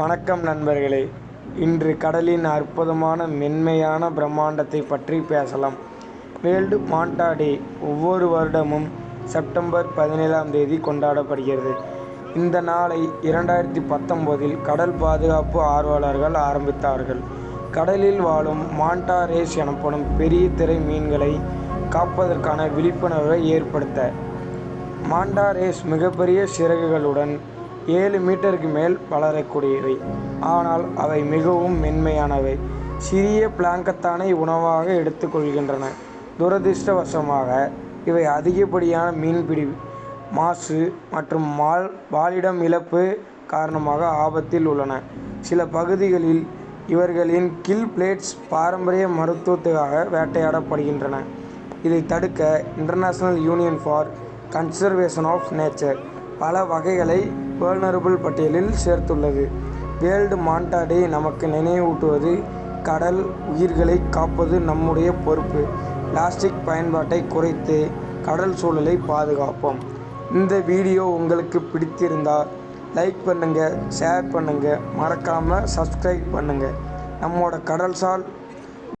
வணக்கம் நண்பர்களே. இன்று கடலின் அற்புதமான மென்மையான பிரம்மாண்டத்தை பற்றி பேசலாம். வேர்ல்டு மாண்டா டே ஒவ்வொரு வருடமும் செப்டம்பர் பதினேழாம் தேதி கொண்டாடப்படுகிறது. இந்த நாளை இரண்டாயிரத்தி பத்தொம்போதில் கடல் பாதுகாப்பு ஆர்வலர்கள் ஆரம்பித்தார்கள். கடலில் வாழும் மாண்டா ரேஸ் எனப்படும் பெரிய திரை மீன்களை காப்பதற்கான விழிப்புணர்வை ஏற்படுத்த மாண்டா ரேஸ் மிகப்பெரிய சிறகுகளுடன் ஏழு மீட்டருக்கு மேல் வளரக்கூடியவை. ஆனால் அவை மிகவும் மென்மையானவை. சிறிய பிளாங்கத்தானை உணவாக எடுத்துக்கொள்கின்றன. துரதிர்ஷ்டவசமாக இவை அதிகப்படியான மீன்பிடி மாசு மற்றும் மால் வாழிடம் இழப்பு காரணமாக ஆபத்தில் உள்ளன. சில பகுதிகளில் இவர்களின் கில் பிளேட்ஸ் பாரம்பரிய மருத்துவத்துக்காக வேட்டையாடப்படுகின்றன. இதை தடுக்க international union for conservation of nature பல வகைகளை வேர்னரபிள் பட்டியலில் சேர்த்துள்ளது. வேர்ல்டு மாண்டா டே நமக்கு நினைவூட்டுவது கடல் உயிர்களை காப்பது நம்முடைய பொறுப்பு. பிளாஸ்டிக் பயன்பாட்டை குறைத்து கடல் சூழலை பாதுகாப்போம். இந்த வீடியோ உங்களுக்கு பிடித்திருந்தால் லைக் பண்ணுங்கள் ஷேர் பண்ணுங்கள் மறக்காமல் சப்ஸ்கிரைப் பண்ணுங்கள் நம்மோட கடல்சால்